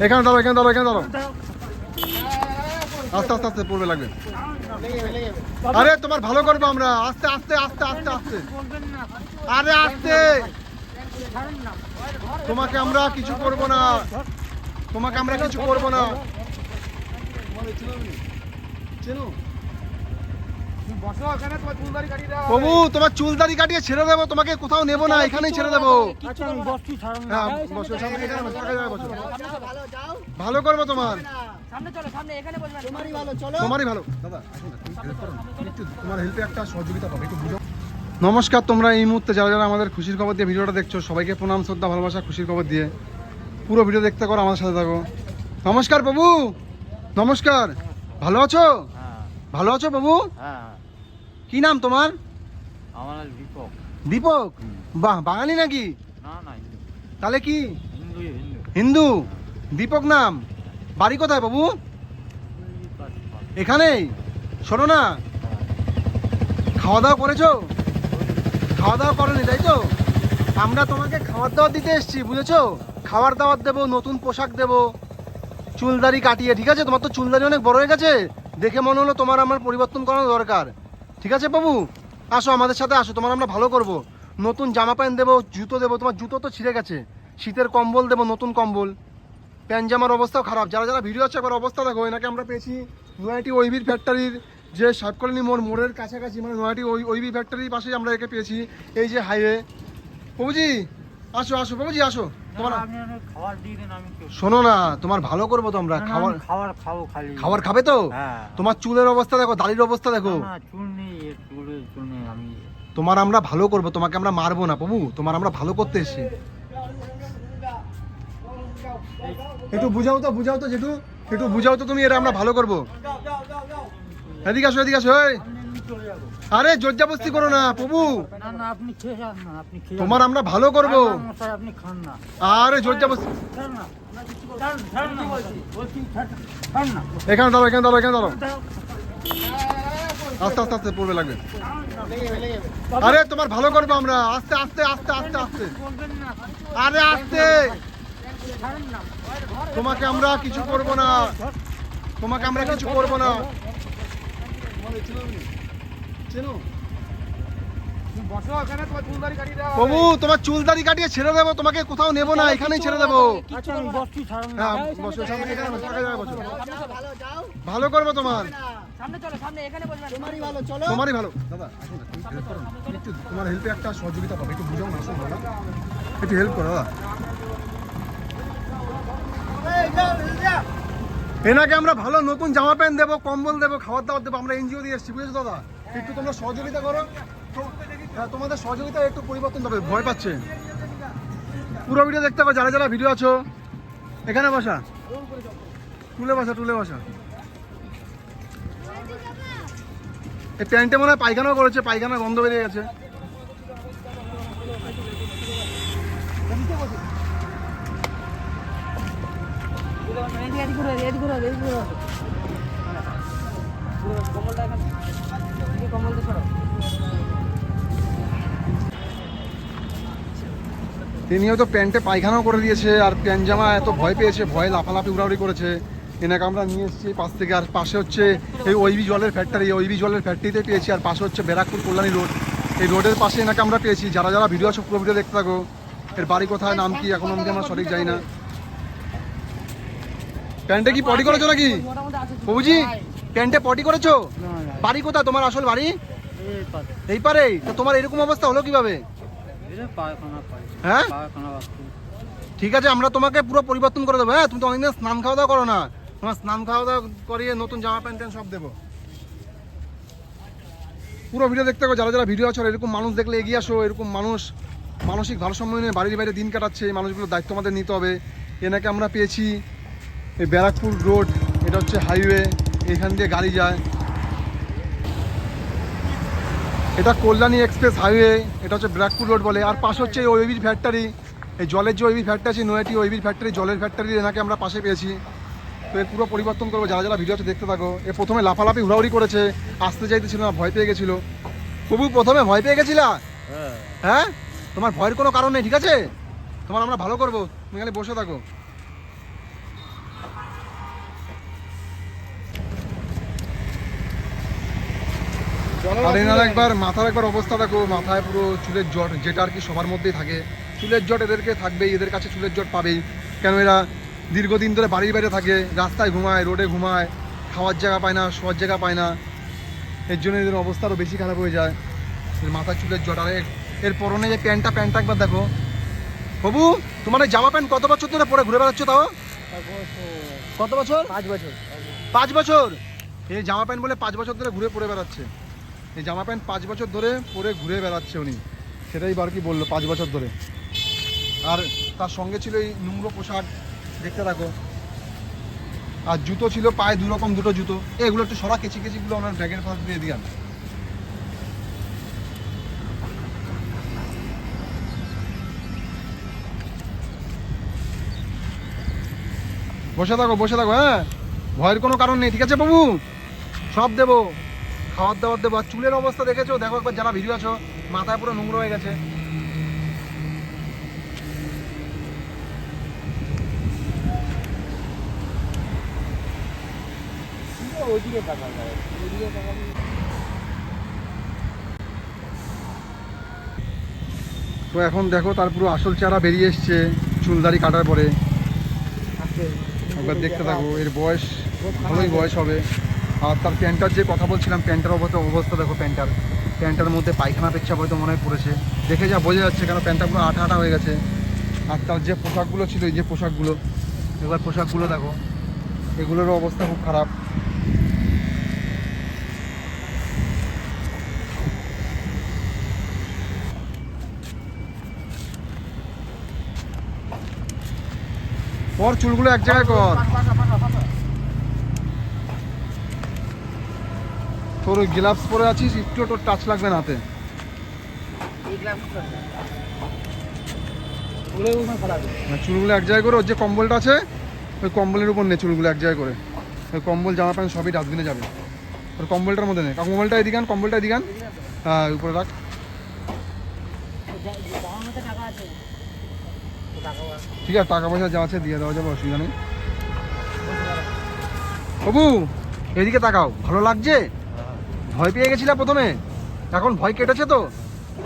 এখানে দাঁড়ো এখানে দাঁড়ো এখানে দাঁড়ো আস্তে আস্তে আস্তে পড়বে, লাগবে। আরে, তোমার ভালো করব আমরা। আস্তে আস্তে আস্তে আস্তে আস্তে। আরে, আস্তে। তোমাকে আমরা কিছু করব না। তোমাকে আমরা কিছু করব না। চেনো? প্রভু তোমার চুলদারি কাটিয়ে ছেড়ে দেবো তোমাকে কোথাও নেব না এখানেই ছেড়ে দেবো। হ্যাঁ এখানে বসো। ভালো করব তোমার। সামনে চলো সামনে এখানে বসবে। তোমারই ভালো চলো। তোমারই ভালো। দাদা আসুন না, তুমি help করো না। তুমি একটু তোমার হেল্পে একটা সহযোগিতা পাবে একটু বুঝো। নমস্কার তোমরা এই মুহূর্তে যারা যারা আমাদের খুশির খবর দিয়ে ভিডিওটা দেখছ সবাইকে প্রণাম শ্রদ্ধা ভালোবাসা খুশির খবর দিয়ে। পুরো ভিডিও দেখতে করো আমাদের সাথে থাকো। নমস্কার বাবু নমস্কার। ভালো আছো? ভালো আছো বাবু হ্যাঁ। কি নাম তোমার? আমার দীপক। দীপক? বাহ বাঙালি নাকি? না না তাহলে কি? হিন্দু দীপক নাম। বাড়ি কোথায় বাবু? এখানেই শোনো না। খাওয়া দাওয়া করেছ? খাওয়া দাওয়া করনি তাই তো? আমরা তোমাকে খাবার দাওয়ার দিতে এসেছি বুঝেছ? খাবার দাওয়ার দেবো নতুন পোশাক দেবো। চুলদারি কাটিয়ে ঠিক আছে? তোমার তো চুলদারি অনেক বড় হয়ে গেছে। দেখে মনে হলো তোমার আমার পরিবর্তন করানো দরকার। ঠিক আছে বাবু? আসো, আমাদের সাথে আসো, তোমার আমরা ভালো করব। নতুন জামা প্যান্ট দেবো, জুতো দেবো, তোমার জুতো তো ছিঁড়ে গেছে। শীতের কম্বল দেবো, নতুন কম্বল। প্যান্ট জামার অবস্থাও খারাপ। যারা যারা ভিডিও আছে একবার অবস্থা দেখো। এনাকে আমরা পেয়েছি নয়াটি ওইবির ফ্যাক্টরির যে সাতকর্ণী মোড়, মোড়ের কাছাকাছি মানে নয়াটি ওই ওইবি ফ্যাক্টরির পাশেই আমরা একে পেয়েছি, এই যে হাইওয়ে প্রভুজি আসো আসো প্রভুজি আসো। তোমার শোনো না তোমার ভালো করব তো আমরা। না, না, খাবার খাবার খাব খালি। খাবার খাবে তো? হ্যাঁ। তোমার চুলের অবস্থা দেখো দাড়ির অবস্থা দেখো। তোমার আমরা ভালো করব তোমাকে আমরা মারবো না প্রভু। তোমার আমরা ভালো করতে এসেছি। একটু বুঝাও তো বুঝাও তো যেটু একটু বুঝাও তো তুমি এটা আমরা ভালো করব। এদিকে আসো এদিকে আসো আরে জর্জাবস্তি করো না প্রভু। না না আপনি খেয়ে যান না আপনি খেয়ে তোমার আমরা ভালো করব। না, না, আপনি খান না। আরে জর্জাবস্তি না। এখানে দাঁড়ো এখানে দাঁড়ো এখানে দাঁড়ো আস্তে আস্তে আস্তে পড়বে লাগবে। আরে তোমার ভালো করব আমরা। আস্তে আস্তে আস্তে আস্তে আস্তে। আরে আস্তে। তোমাকে আমরা কিছু করব না। তোমাকে আমরা কিছু করব না। প্রভু তোমার চুলদারি কাটিয়ে ছেড়ে দেবো তোমাকে কোথাও নেব না এখানেই ছেড়ে দেবো। আচ্ছা। হ্যাঁ। ভালো করব তোমার। সামনে চলো সামনে এখানে বসবে তোমারই ভালো চলো। দাদা তোমার হেল্পে একটা সহযোগিতা পাবে। একটু বুঝাও না দাদা একটু হেল্প করো দাদা। এনাকে আমরা ভালো নতুন জামা প্যান্ট দেবো কম্বল দেবো খাবার দাবার দেবো আমরা এনজিও দিয়ে এসেছি বুঝেছ দাদা? একটু তোমরা সহযোগিতা করো। হ্যাঁ, তোমাদের সহযোগিতা একটু পরিবর্তন হবে ভয় পাচ্ছে। পুরো ভিডিও দেখতে হবে যারা যারা ভিডিও আছো এখানে বসা। টুলে বসা টুলে বসা। এই প্যান্টে মনে হয় পায়খানাও করেছে পায়খানা গন্ধ বেরিয়ে গেছে। ঘুরে কম্বলটা কম্বলটা সরো। তিনিও তো প্যান্টে পায়খানাও করে দিয়েছে আর প্যান্ট জামা এত ভয় পেয়েছে ভয় লাফালাফি উড়াউড়ি করেছে। এনাকে আমরা নিয়ে এসেছি পাশ থেকে আর পাশে হচ্ছে এই ওইবি জলের ফ্যাক্টরি ওইবি জলের ফ্যাক্টরিতে পেয়েছি আর পাশে হচ্ছে ব্যারাকপুর কল্যাণী রোড। এই রোডের পাশে এনাকে আমরা পেয়েছি যারা যারা ভিডিও আছে পুরো ভিডিও দেখতে থাকো এর বাড়ি কোথায় নাম কি এখন আমি আমরা সঠিক যাই না। প্যান্টে কি পটি করেছ নাকি? প্রভুজি? প্যান্টে পটি করেছ? বাড়ি কোথায়? তোমার আসল বাড়ি? এই। পারে তো তোমার এরকম অবস্থা হলো কীভাবে। হ্যাঁ? ঠিক আছে আমরা তোমাকে পুরো পরিবর্তন করে দেবো। হ্যাঁ তুমি তো অনেকদিন স্নান খাওয়া দাওয়া করো না। তোমার স্নান খাওয়া দাওয়া করিয়ে নতুন জামা প্যান্ট ট্যান্ট সব দেবো। পুরো ভিডিও দেখতে হবে যারা যারা ভিডিও আছে এরকম মানুষ দেখলে এগিয়ে আসো। এরকম মানুষ মানসিক ভারসাম্য নিয়ে বাড়ির বাইরে দিন কাটাচ্ছে এই মানুষগুলোর দায়িত্ব আমাদের নিতে হবে। এনাকে আমরা পেয়েছি এই ব্যারাকপুর রোড এটা হচ্ছে হাইওয়ে। এখান দিয়ে গাড়ি যায়। এটা কল্যাণী এক্সপ্রেস হাইওয়ে এটা হচ্ছে ব্র্যাকপুর রোড বলে। আর পাশে হচ্ছে এই ওইবির ফ্যাক্টরি এই জলের যে ওইবির ফ্যাক্টরি আছে নয়াটি ওইবির ফ্যাক্টরি জলের ফ্যাক্টরি এনাকে আমরা পাশে পেয়েছি। তো এর পুরো পরিবর্তন করব। যারা যারা ভিডিও আছে দেখতে থাকো। এ প্রথমে লাফালাফি হুড়াহুড়ি করেছে আসতে চাইতেছিল না ভয় পেয়ে গেছিল। প্রভু প্রথমে ভয় পেয়ে গেছিলা? হ্যাঁ। হ্যাঁ? তোমার ভয়ের কোনো কারণ নেই ঠিক আছে? তোমার আমরা ভালো করব। তুমি খালি বসে থাকো। আর এনার একবার মাথার একবার অবস্থা দেখো মাথায় পুরো চুলের জট যেটা আর কি সবার মধ্যেই থাকে। চুলের জট এদেরকে থাকবেই এদের কাছে চুলের জট পাবেই। কেন এরা দীর্ঘদিন ধরে বাড়ির বাইরে থাকে রাস্তায় ঘুমায় রোডে ঘুমায় খাওয়ার জায়গা পায় না শোয়ার জায়গা পায় না। এর জন্য এদের অবস্থা আরও বেশি খারাপ হয়ে যায়। এর মাথার চুলের জট আর এর- এর পরনে যে প্যান্টটা প্যান্টটা একবার দেখো। বাবু তোমার এই জামা প্যান্ট কত বছর ধরে পরে ঘুরে বেড়াচ্ছ তাও? কত বছর? পাঁচ বছর। পাঁচ বছর? এই জামা প্যান্ট বলে পাঁচ বছর ধরে ঘুরে পরে বেড়াচ্ছে। এই জামা প্যান্ট পাঁচ বছর ধরে পরে ঘুরে বেড়াচ্ছে উনি। সেটাই বার কি বলল পাঁচ বছর ধরে। আর তার সঙ্গে ছিল এই নোংরো পোশাক, দেখতে থাকো। আর জুতো ছিল পায়ে দু রকম দুটো জুতো। এগুলো একটু সরা কেচি কেচিগুলো ওনার ব্যাগের পাশ দিয়ে দিয়ান। বসে থাকো বসে থাকো হ্যাঁ? ভয়ের কোনো কারণ নেই, ঠিক আছে বাবু? সব দেবো। খাবার দাবার দেবো। আর চুলের অবস্থা দেখেছ? দেখো একবার যারা ভিডিও আছো মাথায় পুরো নোংরা হয়ে গেছে। তো এখন দেখো তার পুরো আসল চেহারা বেরিয়ে এসছে চুলদারি কাটার পরে। একবার দেখতে থাকো এর বয়স ভালোই বয়স হবে। আর তার প্যান্টার যে কথা বলছিলাম, প্যান্টার অবস্থা অবস্থা দেখো, প্যান্টার। প্যান্টার মধ্যে পায়খানা পেচ্ছাপ হয়তো মনে পড়েছে। দেখে যা বোঝা যাচ্ছে কেন প্যান্টটা পুরো আঠা আঠা হয়ে গেছে। আর তার যে পোশাকগুলো ছিল, এই যে পোশাকগুলো, এবার পোশাকগুলো দেখো, এগুলোরও অবস্থা খুব খারাপ। কর চুলগুলো এক জায়গায় কর। তোর ওই গ্লাভস পরে আছিস, একটু তোর টাচ লাগবে না হাতে। মানে চুলগুলো এক জায়গায় করে ওর যে কম্বলটা আছে, ওই কম্বলের উপর নে চুলগুলো এক জায়গায় করে। ওই কম্বল, জামা প্যান্ট সবই ডাস্টবিনে যাবে। ওর কম্বলটার মধ্যে নে। কম্বলটা এদিকান কম্বলটা এদিকান হ্যাঁ উপরে রাখ। ঠিক আছে টাকা পয়সা যা আছে দিয়ে দেওয়া যাবে, অসুবিধা নেই। বাবু, এদিকে তাকাও। ভালো লাগছে? ভয় পেয়ে গেছিলা প্রথমে? এখন ভয় কেটেছে তো?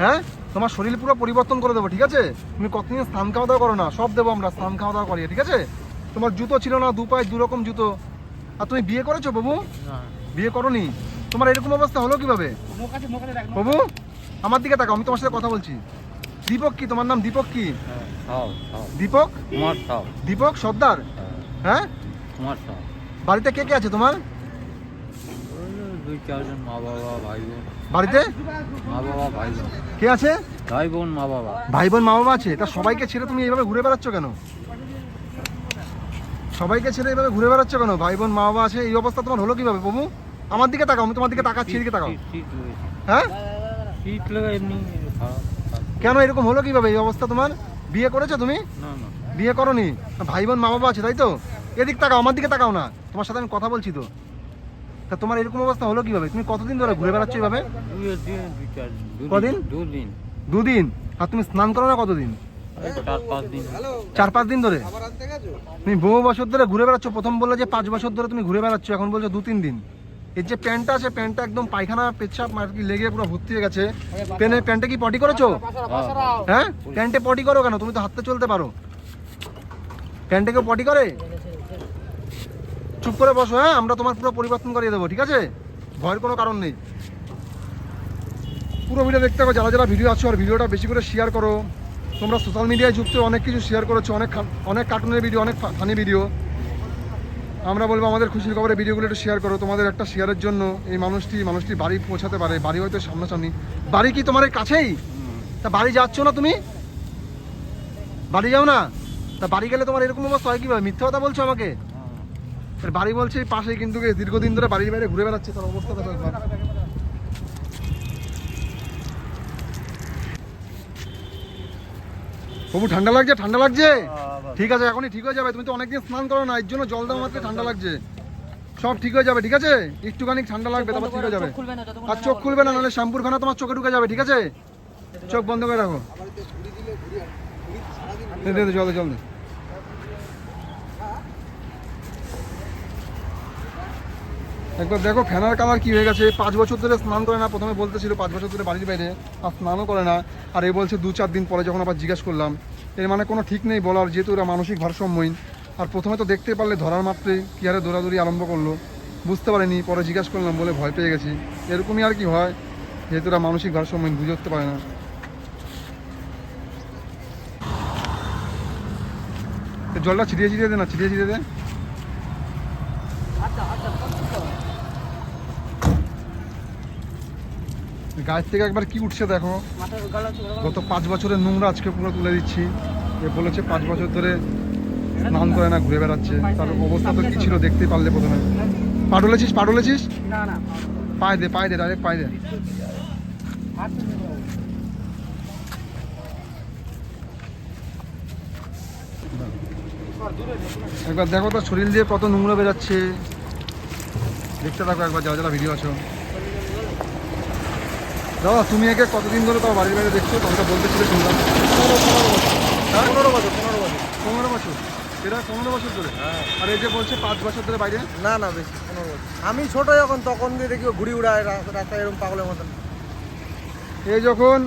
হ্যাঁ? তোমার শরীর পুরো পরিবর্তন করে দেবো ঠিক আছে? তুমি কতদিন স্নান খাওয়া দাওয়া করো না সব দেবো আমরা স্নান খাওয়া দাওয়া করিয়ে ঠিক আছে? তোমার জুতো ছিল না দু পায়ে দু রকম জুতো। আর তুমি বিয়ে করেছ বাবু? বিয়ে করনি? তোমার এরকম অবস্থা হলো কীভাবে? বাবু আমার দিকে তাকাও আমি তোমার সাথে কথা বলছি। দীপক কি? তোমার নাম দীপক কি? সাও দীপক? দীপক সর্দার? হ্যাঁ। বাড়িতে কে কে আছে তোমার? দুই চারজন মা বাবা ভাই বোন। বাড়িতে? মা বাবা ভাই বোন। কে আছে? ভাই বোন মা বাবা। ভাই বোন মা বাবা আছে? তা সবাইকে ছেড়ে তুমি এইভাবে ঘুরে বেড়াচ্ছ কেন? সবাইকে ছেড়ে এইভাবে ঘুরে বেড়াচ্ছ কেন? ভাই বোন মা বাবা আছে এই অবস্থা তোমার হলো কীভাবে? বাবু আমার দিকে তাকাও আমি তোমার দিকে তাকাচ্ছি এদিকে তাকাও। হ্যাঁ? শীত লেগে এমনি কেন এরকম হলো কীভাবে? এই অবস্থা তোমার? বিয়ে করেছ তুমি? না না। বিয়ে করনি? ভাই বোন মা বাবা আছে তাই তো? এদিক তাকাও আমার দিকে তাকাও না। তোমার সাথে আমি কথা বলছি তো। তা তোমার এরকম অবস্থা হলো কীভাবে? তুমি কতদিন ধরে ঘুরে বেড়াচ্ছ এইভাবে কদিন? দুদিন? আর তুমি স্নান করো না কতদিন? চার পাঁচ দিন ধরে? তুমি বহু বছর ধরে ঘুরে বেড়াচ্ছ। প্রথম বললে যে পাঁচ বছর ধরে তুমি ঘুরে বেড়াচ্ছ, এখন বলছো দু তিন দিন। এর যে প্যান্টটা আছে, প্যান্টটা একদম পায়খানা, পেচ্ছাপ আর কি লেগে পুরো ভর্তি হয়ে গেছে। প্যান্টে প্যান্টে কি পটি করেছ? হ্যাঁ? প্যান্টে পটি করো কেন? তুমি তো হাতে চলতে পারো। প্যান্টে কেউ পটি করে? চুপ করে বসো হ্যাঁ? আমরা তোমার পুরো পরিবর্তন করিয়ে দেবো, ঠিক আছে? ভয়ের কোনো কারণ নেই। পুরো ভিডিও দেখতে হবে, যারা যারা ভিডিও আছো আর ভিডিওটা বেশি করে শেয়ার করো। তোমরা সোশ্যাল মিডিয়ায় যুক্ত, অনেক কিছু শেয়ার করেছ, অনেক অনেক কার্টুনের ভিডিও অনেক ফানি ভিডিও আমরা বলব, আমাদের খুশির খবরের ভিডিওগুলো একটু শেয়ার করো, তোমাদের একটা শেয়ারের জন্য। এই মানুষটি মানুষটি বাড়ি পৌঁছাতে পারে, বাড়ি হয়তো সামনাসামনি। বাড়ি কি তোমার কাছেই? তা বাড়ি যাচ্ছ না তুমি? বাড়ি যাও না? তা বাড়ি গেলে তোমার এরকম অবস্থা হয় কীভাবে? মিথ্যে কথা বলছো আমাকে? এর বাড়ি বলছে পাশেই কিন্তু দীর্ঘদিন ধরে বাড়ির বাইরে ঘুরে বেড়াচ্ছে তার অবস্থা দেখো একবার। তবু ঠান্ডা লাগছে ঠান্ডা লাগছে? ঠিক আছে এখনই ঠিক হয়ে যাবে তুমি তো অনেকদিন স্নান করো না এর জন্য জল দেওয়া মাত্র ঠান্ডা লাগছে। সব ঠিক হয়ে যাবে ঠিক আছে? একটুখানি ঠান্ডা লাগবে তারপর ঠিক হয়ে যাবে। আর চোখ খুলবে না নাহলে শ্যাম্পুর খানা তোমার চোখে ঢুকে যাবে ঠিক আছে? চোখ বন্ধ করে রাখো। দে দে দে, জল জল একবার দেখো ফ্যানার কালার কি হয়ে গেছে। পাঁচ বছর ধরে স্নান করে না, প্রথমে বলতেছিল পাঁচ বছর ধরে বাড়ির বাইরে, আর স্নানও করে না। আর এ বলছে দু চার দিন পরে যখন আবার জিজ্ঞাসা করলাম, এর মানে কোনো ঠিক নেই বলার, যেহেতু ওরা মানসিক ভারসাম্যহীন। আর প্রথমে তো দেখতে পারলে ধরার মাত্রে কী হারে দৌড়াদৌড়ি আরম্ভ করল, বুঝতে পারিনি, পরে জিজ্ঞাসা করলাম বলে ভয় পেয়ে গেছি। এরকমই আর কি হয়, যেহেতু ওরা মানসিক ভারসাম্যহীন, বুঝে উঠতে পারে না। জলটা ছিটিয়ে ছিটিয়ে দে না, ছিটিয়ে ছিটিয়ে দে। গায়ের থেকে একবার কি উঠছে দেখো? গত পাঁচ বছরের নোংরা আজকে পুরো তুলে দিচ্ছি। এ বলেছে পাঁচ বছর ধরে স্নান করে না, ঘুরে বেড়াচ্ছে। তার অবস্থা তো কি ছিল দেখতেই পারলে প্রথমে। না না পায়ে দে পায়ে দে ডাইরেক্ট পায়ে দে। একবার দেখো তার শরীর দিয়ে কত নোংরা বেরাচ্ছে। দেখতে থাকো একবার, যারা যারা ভিডিও আছো। দাদা তুমি একে কতদিন ধরে তোমার বাড়ির বাইরে দেখছ? তোমাকে বলতেছিলে শুনলাম। হ্যাঁ? পনেরো বছর পনেরো বছর। পনেরো বছর? এরা পনেরো বছর ধরে? আর এই যে বলছে পাঁচ বছর ধরে বাইরে? না না বেশি পনেরো বছর। আমি ছোট যখন তখন দিয়ে দেখি ঘুরি ঘুড়ি উড়ায় রাস্তা রাস্তায় এরকম পাগলের মতন। এই যখন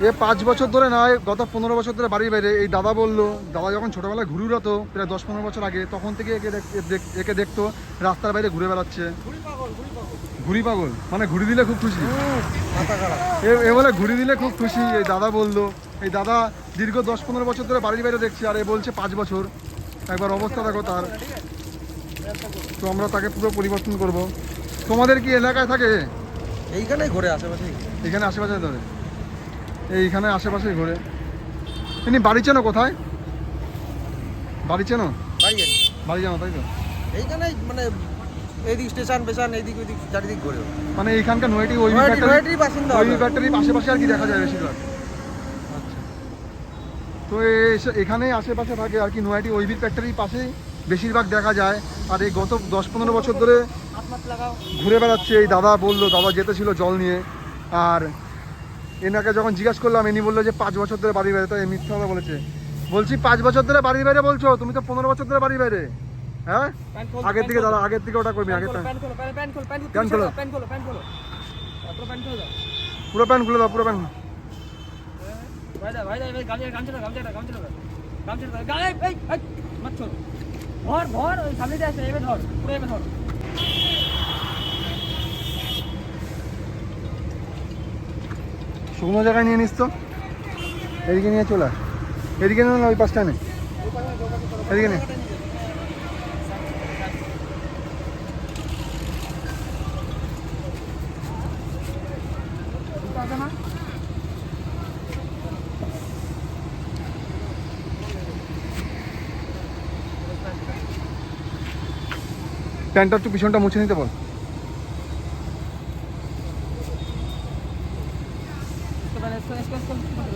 এ পাঁচ বছর ধরে নয় গত পনেরো বছর ধরে বাড়ির বাইরে এই দাদা বলল দাদা যখন ছোটোবেলায় ঘুরে উড়াতো প্রায় দশ পনেরো বছর আগে তখন থেকে একে দেখ- একে দেখতো রাস্তার বাইরে ঘুরে বেড়াচ্ছে। ঘুরি পাগল মানে ঘুরি দিলে খুব খুশি। এ- এ বলে ঘুরি দিলে খুব খুশি এই দাদা বলল। এই দাদা দীর্ঘ দশ পনেরো বছর ধরে বাড়ির বাইরে দেখছি আর এ বলছে পাঁচ বছর। একবার অবস্থা দেখো তার। তো আমরা তাকে পুরো পরিবর্তন করব। তোমাদের কি এলাকায় থাকে? এইখানেই ঘুরে আশেপাশে এখানে আশেপাশে ধরে এইখানে আশেপাশেই ঘুরে। ইনি বাড়ি চেনো কোথায়? বাড়ি চেনো? বাড়ি জানো। তাই তো? এইখানেই মানে এইদিক স্টেশন পেশান এইদিক ওইদিক চারিদিক ঘুরে মানে এইখানকার নয়টি ওই নয়াটি- বাসিন্দা ওই হবে। আশেপাশে আর কি দেখা যায় বেশিরভাগ? তো আশেপাশে থাকে আর কি নয়াটি ফ্যাক্টরির পাশেই বেশিরভাগ দেখা যায়। আর এই গত দশ পনেরো বছর ধরে ঘুরে বেড়াচ্ছে। এই দাদা বলল দাদা যেতে ছিল জল নিয়ে। আর এনাকে যখন জিজ্ঞাসা করলাম ইনি বলল যে পাঁচ বছর ধরে বাড়ির বাইরে তো এই মিথ্যা কথা বলেছে বলছি পাঁচ বছর ধরে বাড়ির বাইরে বলছো তুমি তো পনেরো বছর ধরে বাড়ির বাইরে হ্যাঁ আগের দিকে। দাদা আগের দিকে ওটা করবি আগের প্যান্ট খোলো। পুরো প্যান্ট খুলে দাও। পুরো প্যান্ট ভাই দা, ভাই। ধর, ধর, ওই সামনে দিয়ে আসছে, এবার ধর, পুরো এবার ধর। শুকনো জায়গায় নিয়ে নিস তো। এদিকে নিয়ে চলে এদিকে নিয়ে ওই পাশটা নে। এদিকে নে। প্যান্টটা একটু পিছনটা মুছে নিতে বল।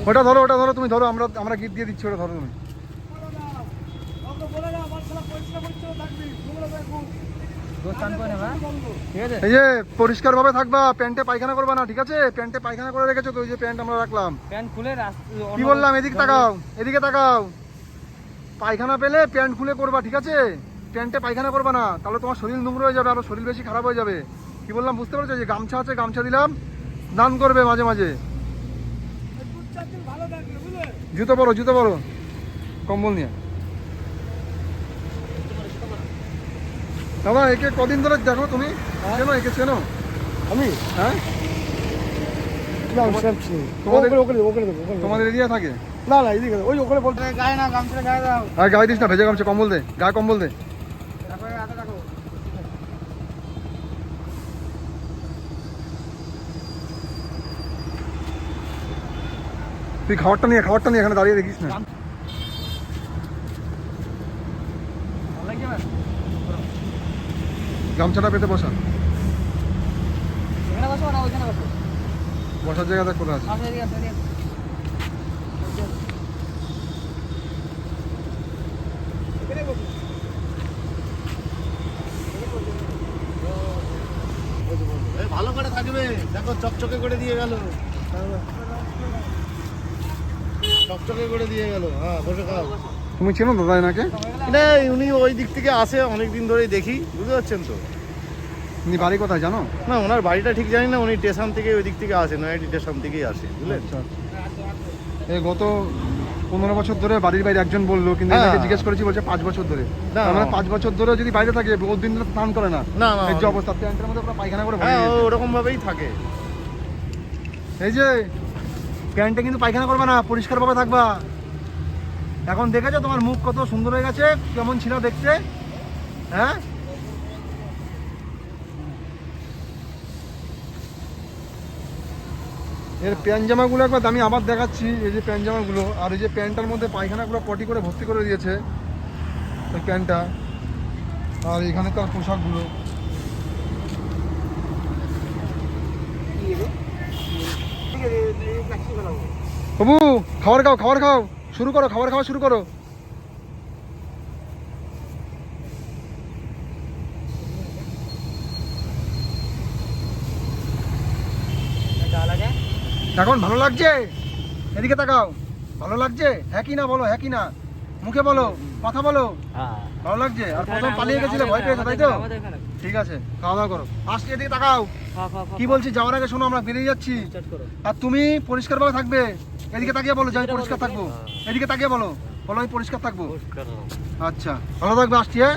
ওটা ধরো ওটা ধরো তুমি ধরো আমরা আমরা গিট দিয়ে দিচ্ছি ওটা ধরো তুমি? এই যে পরিষ্কারভাবে থাকবা প্যান্টে পায়খানা করবা না ঠিক আছে? প্যান্টে পায়খানা করে রেখেছো তো ওই যে প্যান্ট আমরা রাখলাম। প্যান্ট খুলে কি বললাম? এদিকে তাকাও এদিকে তাকাও। পায়খানা পেলে প্যান্ট খুলে করবা ঠিক আছে? প্যান্টে পায়খানা করবা না তাহলে তোমার শরীর নোংরা হয়ে যাবে আরও শরীর বেশি খারাপ হয়ে যাবে। কি বললাম? বুঝতে পারছ? যে গামছা আছে গামছা দিলাম। স্নান করবে মাঝে মাঝে। জুতো পরো জুতো পরো। কম্বল নিয়ে। দাদা একে কদিন ধরে দেখো তুমি। চেনো একে চেনো। আমি? হ্যাঁ? তোমাদের তোমাদের এরিয়া থাকে? না না এদিকে ওই ওখানে বলতে গায়ে না গামছা গায়ে দাও। আর গায়ে দিস না ভেজে গামছা কম্বল দে গায়ে কম্বল দে তারপরে হাতে রাখো তুই খাবারটা নিয়ে খাবারটা নিয়ে এখানে দাঁড়িয়ে দেখিস না? গামছাটা পেতে বসা। এখানে বসো না ওইখানে বসো। বসার জায়গাটা কোথায় আছে। ভালো করে থাকবে। দেখো চকচকে করে দিয়ে গেল। করে দিয়ে গেল। হ্যাঁ বসে খাও। তুমি চেনো দাদা এনাকে না উনি ওই দিক থেকে আসে অনেক দিন ধরেই দেখি বুঝতে পারছেন তো। উনি বাড়ি কোথায় জানো? না ওনার বাড়িটা ঠিক জানি না উনি স্টেশন থেকে ওই দিক থেকে আসে নয়াটি স্টেশন থেকেই আসে বুঝলেন? আচ্ছা এই গত পনেরো বছর ধরে বাড়ির বাইরে একজন বলল কিন্তু হ্যাঁ। এনাকে জিজ্ঞেস করেছি বলছে পাঁচ বছর ধরে। মানে পাঁচ বছর ধরে যদি বাইরে থাকে ওর দিন ধরে স্নান করে না। না না এই যে অবস্থা। প্যান্টের মধ্যে পুরো পায়খানা করে হ্যাঁ ওরকম ভাবেই থাকে। এই যে প্যান্টে কিন্তু পায়খানা করবে না পরিষ্কার ভাবে থাকবা। এখন দেখেছ তোমার মুখ কত সুন্দর হয়ে গেছে, কেমন ছিল দেখতে? হ্যাঁ? এর প্যান্ট জামাগুলো একবার আমি আবার দেখাচ্ছি, এই যে প্যান্ট জামাগুলো, আর এই যে প্যান্টটার মধ্যে পায়খানাগুলো পটি করে ভর্তি করে দিয়েছে ওই প্যান্টটা। আর এখানে তার পোশাকগুলো। বাবু খাবার খাও খাবার খাও। শুরু করো খাবার খাওয়া শুরু করো। এখন ভালো লাগছে? এদিকে তাকাও। ভালো লাগছে? হ্যাঁ কি না বলো হ্যাঁ কি না? মুখে বলো কথা বলো। ভালো লাগছে? আর প্রথম পালিয়ে গেছিলে ভয় পেয়েছ তাই তো? ঠিক আছে খাওয়া দাওয়া করো। আজকে এদিকে তাকাও। কি বলছি যাওয়ার আগে শোনো আমরা বেরিয়ে যাচ্ছি। আর তুমি পরিষ্কারভাবে থাকবে। এদিকে তাকিয়ে বলো যে আমি পরিষ্কার থাকব। এদিকে তাকিয়ে বলো। বলো আমি পরিষ্কার থাকব। আচ্ছা ভালো থাকবে আসছি হ্যাঁ?